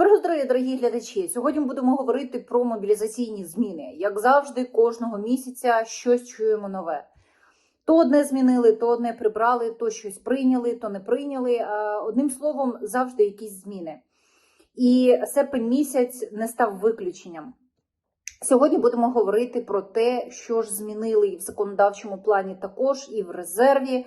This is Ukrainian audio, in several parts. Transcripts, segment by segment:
Доброго здоров'я, дорогі глядачі! Сьогодні будемо говорити про мобілізаційні зміни. Як завжди, кожного місяця щось чуємо нове. То одне змінили, то одне прибрали, то щось прийняли, то не прийняли. Одним словом, завжди якісь зміни. І серпень місяць не став виключенням. Сьогодні будемо говорити про те, що ж змінили і в законодавчому плані також, і в резерві,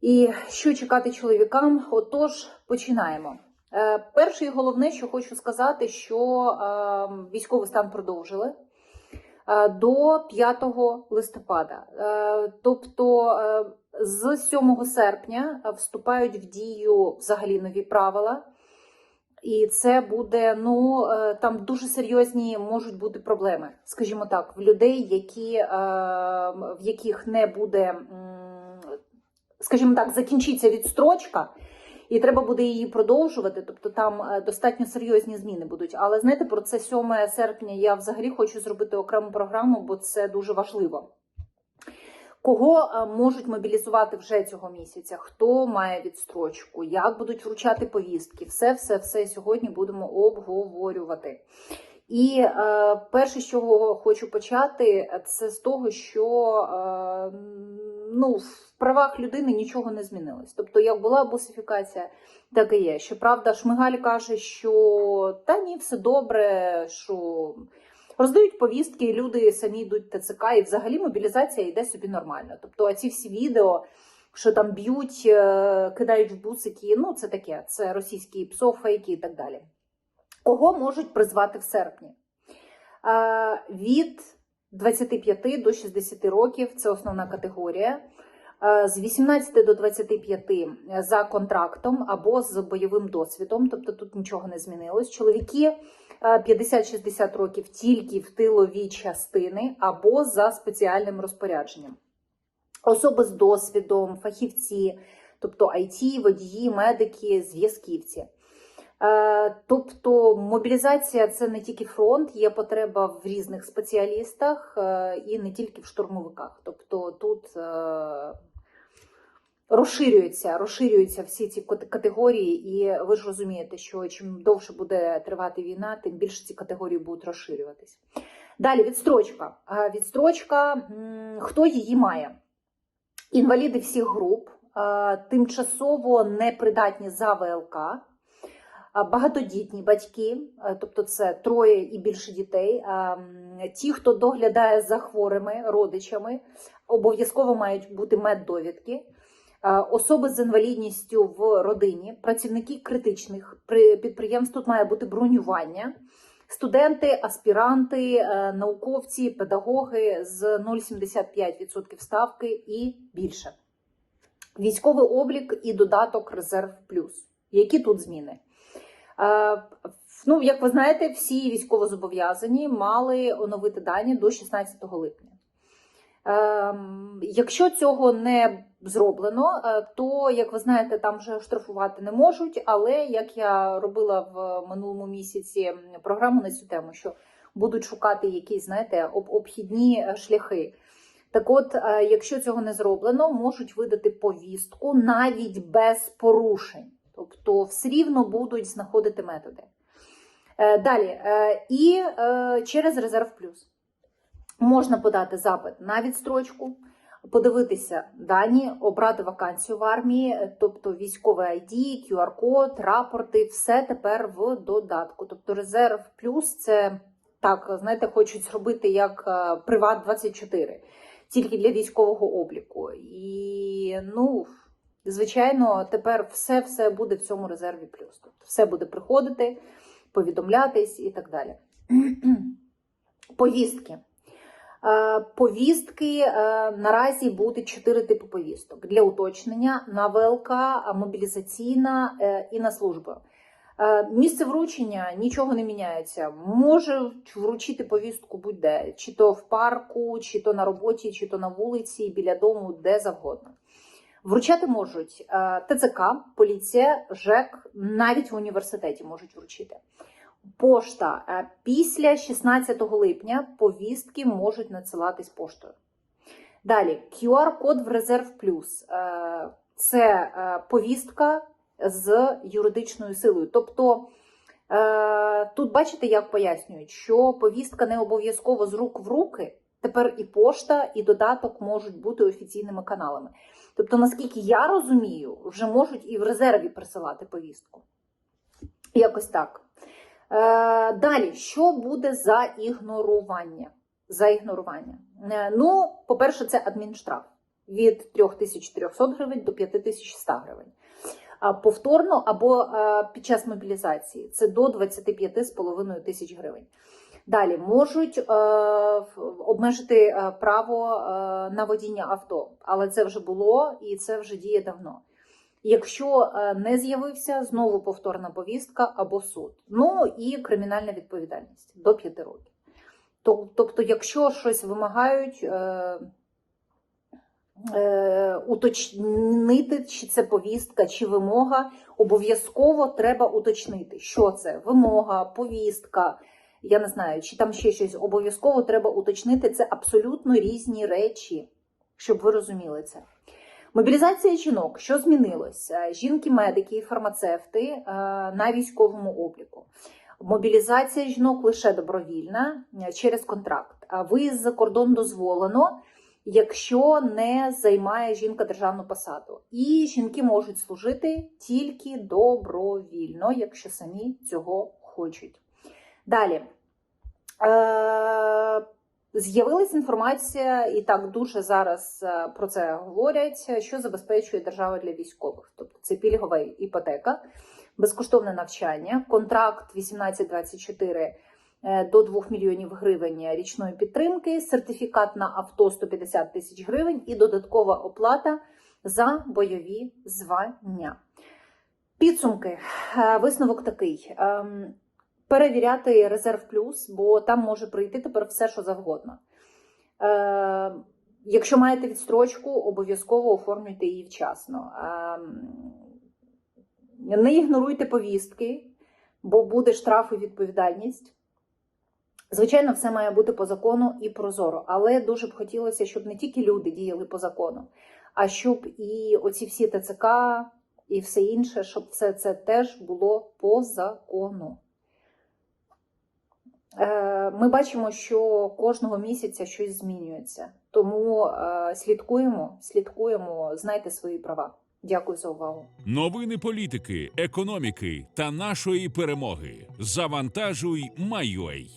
і що чекати чоловікам. Отож, починаємо. Е, Перше і головне, що хочу сказати, що е, військовий стан продовжили е, до 5 листопада. Тобто з 7 серпня вступають в дію взагалі нові правила. І це буде, ну там дуже серйозні можуть бути проблеми, скажімо так, в людей, які, в яких не буде, скажімо так, закінчиться відстрочка, і треба буде її продовжувати. Тобто там е, достатньо серйозні зміни будуть. Але знаєте, про це 7 серпня я взагалі хочу зробити окрему програму, бо це дуже важливо. Кого е, можуть мобілізувати вже цього місяця? Хто має відстрочку? Як будуть вручати повістки? Все, все, все сьогодні будемо обговорювати. І е, перше, з чого хочу почати, це з того, що е, ну, в правах людини нічого не змінилось. Тобто, як була бусифікація, так і є. Щоправда, Шмигаль каже, що та ні, все добре, що роздають повістки, люди самі йдуть ТЦК, і взагалі мобілізація йде собі нормально. Тобто, а ці всі відео, що там б'ють, е, кидають в бусики, ну це таке, це російські псофейки і так далі. Кого можуть призвати в серпні? Е, Від 25 до 60 років це основна категорія. Е, З 18 до 25 за контрактом або з бойовим досвідом, тобто тут нічого не змінилось. Чоловіки е, 50-60 років тільки в тилові частини або за спеціальним розпорядженням. Особи з досвідом, фахівці, тобто IT, водії, медики, зв'язківці. Е, Тобто мобілізація це не тільки фронт, є потреба в різних спеціалістах е, і не тільки в штурмовиках. Тобто тут е, розширюються, розширюються всі ці категорії, і ви ж розумієте, що чим довше буде тривати війна, тим більше ці категорії будуть розширюватись. Далі відстрочка. Відстрочка, хто її має? Інваліди всіх груп, тимчасово непридатні за ВЛК. Багатодітні батьки, тобто це троє і більше дітей. Ті, хто доглядає за хворими родичами, обов'язково мають бути меддовідки. Особи з інвалідністю в родині, працівники критичних підприємств, тут має бути бронювання. Студенти, аспіранти, науковці, педагоги з 0,75% ставки і більше. Військовий облік і додаток Резерв Плюс. Які тут зміни? Е, Ну, як ви знаєте, всі військовозобов'язані мали оновити дані до 16 липня. Ем, Якщо цього не зроблено, е, то, як ви знаєте, там вже штрафувати не можуть. Але як я робила в минулому місяці програму на цю тему, що будуть шукати якісь, знаєте, обхідні е, шляхи. Так от, якщо цього не зроблено, можуть видати повістку навіть без порушень. Тобто, все рівно будуть знаходити методи. Е, Далі, е, і е, через резерв плюс можна подати запит на відстрочку, подивитися дані, обрати вакансію в армії, тобто військовий ID, QR-код, рапорти, все тепер в додатку. Тобто резерв плюс це так, знаєте, хочуть зробити як Приват 24, тільки для військового обліку. І ну. Звичайно, тепер все все буде в цьому резерві плюс. Тобто все буде приходити, повідомлятись і так далі. Повістки. Е, Повістки е, наразі буде чотири типи повісток для уточнення на ВЛК, мобілізаційна е, і на службу. Місце вручення нічого не міняється. Може вручити повістку будь-де, чи то в парку, чи то на роботі, чи то на вулиці, біля дому, де завгодно. Вручати можуть е, ТЦК, поліція, ЖЕК, навіть в університеті можуть вручити. Пошта Е, після 16 липня повістки можуть надсилатись поштою. Далі QR-код в резерв плюс Е, це повістка з юридичною силою. Тобто тут бачите, як пояснюють, що повістка не обов'язково з рук в руки. Тепер і пошта, і додаток можуть бути офіційними каналами. Тобто, наскільки я розумію, вже можуть і в резерві присилати повістку. Якось так. Е, далі, що буде за ігнорування? За ігнорування. Е, ну, по-перше, це адмінштраф від 3400 гривень до 5100 гривень. А повторно або е, під час мобілізації це до 25,5 тисяч гривень. Далі можуть е, обмежити е, право е, на водіння авто, але це вже було і це вже діє давно. Якщо е, не з'явився, знову повторна повістка або суд. Ну і кримінальна відповідальність до 5 років. Тобто, якщо щось вимагають, е, уточнити, чи це повістка, чи вимога, обов'язково треба уточнити, що це вимога, повістка. Я не знаю, чи там ще щось обов'язково треба уточнити. Це абсолютно різні речі, щоб ви розуміли це. Мобілізація жінок, що змінилося? Жінки-медики і фармацевти е, на військовому обліку. Мобілізація жінок лише добровільна е, через контракт. А виїзд за кордон дозволено, якщо не займає жінка державну посаду. І жінки можуть служити тільки добровільно, якщо самі цього хочуть. Далі. Е, З'явилася інформація, і так дуже зараз е, про це говорять, що забезпечує держава для військових. Тобто це пільгова іпотека, безкоштовне навчання, контракт 1824 е, до 2 мільйонів гривень річної підтримки, сертифікат на авто 150 тисяч гривень і додаткова оплата за бойові звання. Підсумки. Висновок такий. Перевіряти резерв плюс, бо там може прийти тепер все, що завгодно. Е, якщо маєте відстрочку, обов'язково оформлюйте її вчасно. Е, не ігноруйте повістки, бо буде штраф і відповідальність. Звичайно, все має бути по закону і прозоро, але дуже б хотілося, щоб не тільки люди діяли по закону, а щоб і оці всі ТЦК і все інше, щоб все це теж було по закону. Е, Ми бачимо, що кожного місяця щось змінюється. Тому е, слідкуємо, слідкуємо, знайте свої права. Дякую за увагу. Новини політики, економіки та нашої перемоги. Завантажуй, Майой.